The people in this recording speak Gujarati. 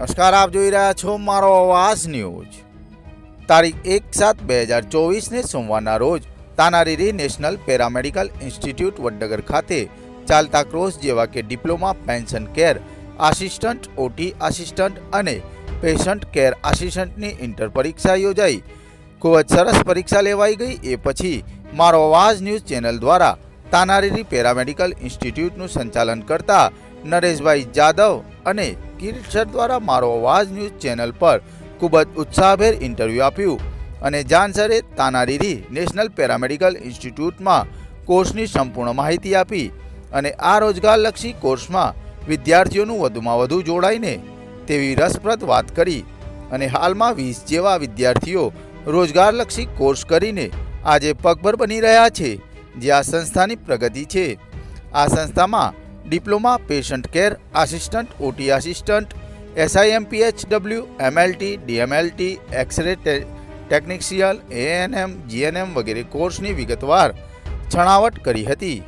નમસ્કાર, આપ જોઈ રહ્યા છો મારો અવાજ ન્યૂઝ. તારીખ એક સાત બે હજાર ચોવીસને સોમવારના રોજ Tanariri national paramedical institute Vadnagar ખાતે ચાલતા ક્રોસ જેવા કે diploma, pension care, assistant, OT assistant અને પેશન્ટ કેર આસિસ્ટન્ટની ઇન્ટર પરીક્ષા યોજાઈ. ખૂબ જ સરસ પરીક્ષા લેવાઈ ગઈ. એ પછી મારો અવાજ ન્યૂઝ ચેનલ દ્વારા તાનારીરી પેરામેડિકલ ઇન્સ્ટિટ્યૂટનું સંચાલન કરતા નરેશભાઈ જાદવ અને કિરીટ દ્વારા મારો અવાજ ન્યૂઝ ચેનલ પર ખૂબ જ ઉત્સાહભેર ઇન્ટરવ્યૂ આપ્યું અને જાન સરે તાનારીરી નેશનલ પેરામેડિકલ ઇન્સ્ટિટ્યૂટમાં કોર્સની સંપૂર્ણ માહિતી આપી અને આ રોજગારલક્ષી કોર્સમાં વિદ્યાર્થીઓનું વધુમાં વધુ જોડાઈને તેવી રસપ્રદ વાત કરી અને હાલમાં વીસ જેવા વિદ્યાર્થીઓ રોજગારલક્ષી કોર્સ કરીને આજે પગભર બની રહ્યા છે જે આ સંસ્થાની પ્રગતિ છે. આ સંસ્થામાં diploma, patient care, assistant, OT assistant SIMPH W MLT, DMLT, x-ray technician ANM, GNM વગેરે કોર્સની વિગતવાર છણાવટ કરી હતી.